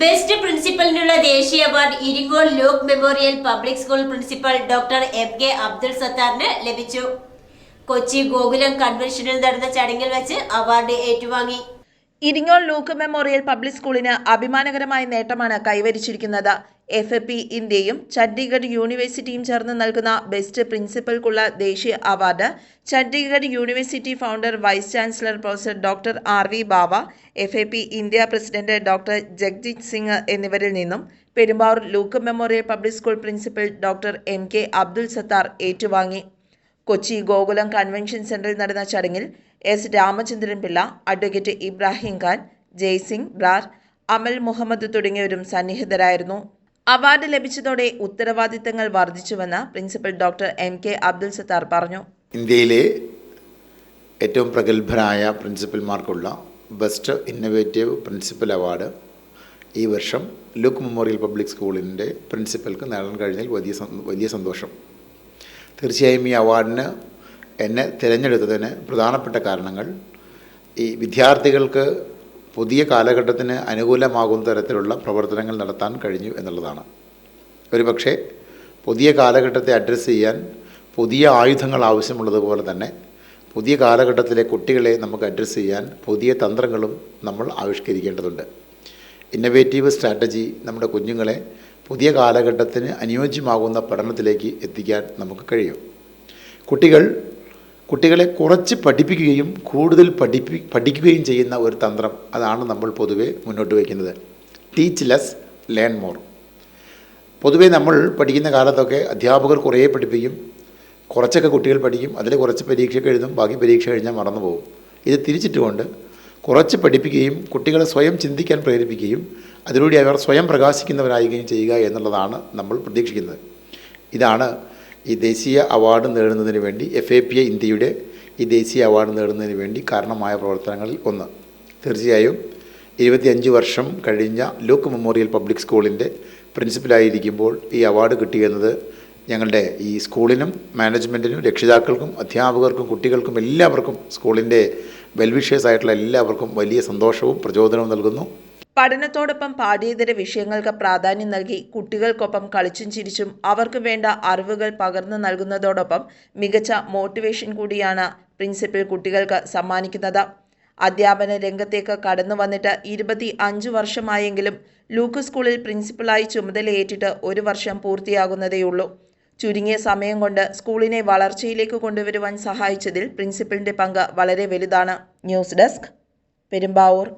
Best പ്രിൻസിപ്പലിനുള്ള ദേശീയ award Iringol Luke memorial public school principal doctor M K Abdul സത്താറിന് ലഭിച്ചു. കൊച്ചി ഗോകുലം കൺവെൻഷനിൽ നടന്ന ചടങ്ങിൽ വെച്ച് അവാർഡ് ഏറ്റുവാങ്ങി. ഇരിങ്ങോൾ ലൂക്ക് മെമ്മോറിയൽ പബ്ലിക് സ്കൂളിന് അഭിമാനകരമായ നേട്ടമാണ് കൈവരിച്ചിരിക്കുന്നത്. എഫ് എ പി ഇന്ത്യയും ചണ്ഡീഗഡ് യൂണിവേഴ്സിറ്റിയും ചേർന്ന് നൽകുന്ന ബെസ്റ്റ് പ്രിൻസിപ്പൽക്കുള്ള ദേശീയ award Chandigarh university founder vice chancellor professor doctor R V Bawa F A P India president doctor Jagjit Singh എന്നിവരിൽ നിന്നും Perumbavoor Luke memorial public school principal doctor M K Abdul Sathar ഏറ്റുവാങ്ങി. Kochi Gokulam convention സെന്ററിൽ നടന്ന ചടങ്ങിൽ S Ramachandran Pillai advocate Ibrahim Khan Jaisingh Brar Amal Muhammad തുടങ്ങിയവരും സന്നിഹിതരായിരുന്നു. Award ലഭിച്ചതോടെ ഉത്തരവാദിത്തങ്ങൾ വർദ്ധിച്ചുവെന്ന് principal doctor M K Abdul Sathar പറഞ്ഞു. ഇന്ത്യയിലെ ഏറ്റവും പ്രഗത്ഭരായ പ്രിൻസിപ്പൽമാർക്കുള്ള ബെസ്റ്റ് ഇന്നോവേറ്റീവ് പ്രിൻസിപ്പൽ അവാർഡ് ഈ വർഷം ലുക്ക് മെമ്മോറിയൽ പബ്ലിക് സ്കൂളിന്റെ പ്രിൻസിപ്പൽക്ക് നേടാൻ കഴിഞ്ഞതിൽ വലിയ വലിയ സന്തോഷം. തീർച്ചയായും ഈ അവാർഡിന് എന്നെ തിരഞ്ഞെടുത്തതിന് പ്രധാനപ്പെട്ട കാരണങ്ങൾ. ഈ വിദ്യാർത്ഥികൾക്ക് പുതിയ കാലഘട്ടത്തിന് അനുകൂലമാകുന്ന തരത്തിലുള്ള പ്രവർത്തനങ്ങൾ നടത്താൻ കഴിഞ്ഞു എന്നുള്ളതാണ്. ഒരുപക്ഷെ പുതിയ കാലഘട്ടത്തെ അഡ്രസ്സ് ചെയ്യാൻ പുതിയ ആയുധങ്ങൾ ആവശ്യമുള്ളതുപോലെ തന്നെ പുതിയ കാലഘട്ടത്തിലെ കുട്ടികളെ നമുക്ക് അഡ്രസ്സ് ചെയ്യാൻ പുതിയ തന്ത്രങ്ങളും നമ്മൾ ആവിഷ്കരിക്കേണ്ടതുണ്ട്. ഇന്നവേറ്റീവ് സ്ട്രാറ്റജി നമ്മുടെ കുഞ്ഞുങ്ങളെ പുതിയ കാലഘട്ടത്തിന് അനുയോജ്യമാകുന്ന പഠനത്തിലേക്ക് എത്തിക്കാൻ നമുക്ക് കഴിയും. കുട്ടികൾ കുട്ടികളെ കുറച്ച് പഠിപ്പിക്കുകയും കൂടുതൽ പഠിപ്പി പഠിക്കുകയും ചെയ്യുന്ന ഒരു തന്ത്രം അതാണ് നമ്മൾ പൊതുവെ മുന്നോട്ട് വയ്ക്കുന്നത്. ടീച്ച് ലെസ് ലേൺ മോർ പൊതുവേ നമ്മൾ പഠിക്കുന്ന കാലത്തൊക്കെ അധ്യാപകർ കുറേ പഠിപ്പിക്കും. കുറച്ചൊക്കെ കുട്ടികൾ പഠിക്കും. അതിൽ കുറച്ച് പരീക്ഷയൊക്കെ എഴുതും. ബാക്കി പരീക്ഷ കഴിഞ്ഞാൽ മറന്നു പോകും ഇത് തിരിച്ചിട്ടുകൊണ്ട് കുറച്ച് പഠിപ്പിക്കുകയും കുട്ടികളെ സ്വയം ചിന്തിക്കാൻ പ്രേരിപ്പിക്കുകയും അതിലൂടെ അവർ സ്വയം പ്രകാശിക്കുന്നവരാകുകയും ചെയ്യുക എന്നുള്ളതാണ് നമ്മൾ പ്രതീക്ഷിക്കുന്നത്. ഇതാണ് ഈ ദേശീയ അവാർഡ് നേടുന്നതിന് വേണ്ടി എഫ് എ പി എ ഇന്ത്യയുടെ ഈ ദേശീയ അവാർഡ് നേടുന്നതിന് വേണ്ടി കാരണമായ പ്രവർത്തനങ്ങളിൽ ഒന്ന്. തീർച്ചയായും ഇരുപത്തിയഞ്ച് വർഷം കഴിഞ്ഞ ലൂക്ക് മെമ്മോറിയൽ പബ്ലിക് സ്കൂളിന്റെ പ്രിൻസിപ്പലായിരിക്കുമ്പോൾ ഈ അവാർഡ് കിട്ടിയെന്നത് ഞങ്ങളുടെ ഈ സ്കൂളിനും മാനേജ്മെന്റിനും രക്ഷിതാക്കൾക്കും അധ്യാപകർക്കും കുട്ടികൾക്കും എല്ലാവർക്കും സ്കൂളിന്റെ വെൽവിഷേഴ്സ് ആയിട്ടുള്ള എല്ലാവർക്കും വലിയ സന്തോഷവും പ്രചോദനവും നൽകുന്നു. പഠനത്തോടൊപ്പം പാഠ്യേതര വിഷയങ്ങൾക്ക് പ്രാധാന്യം നൽകി കുട്ടികൾക്കൊപ്പം കളിച്ചും ചിരിച്ചും അവർക്ക് വേണ്ട അറിവുകൾ പകർന്നു നൽകുന്നതോടൊപ്പം മികച്ച മോട്ടിവേഷൻ കൂടിയാണ് പ്രിൻസിപ്പൽ കുട്ടികൾക്ക് സമ്മാനിക്കുന്നത്. അധ്യാപന രംഗത്തേക്ക് കടന്നു വന്നിട്ട് ഇരുപത്തി അഞ്ച് വർഷമായെങ്കിലും ലൂക്ക് സ്കൂളിൽ പ്രിൻസിപ്പളായി ചുമതലയേറ്റിട്ട് ഒരു വർഷം പൂർത്തിയാകുന്നതേയുള്ളൂ. ചുരുങ്ങിയ സമയം കൊണ്ട് സ്കൂളിനെ വളർച്ചയിലേക്ക് കൊണ്ടുവരുവാൻ സഹായിച്ചതിൽ പ്രിൻസിപ്പലിന്റെ പങ്ക് വളരെ വലുതാണ്. News desk Perumbavoor.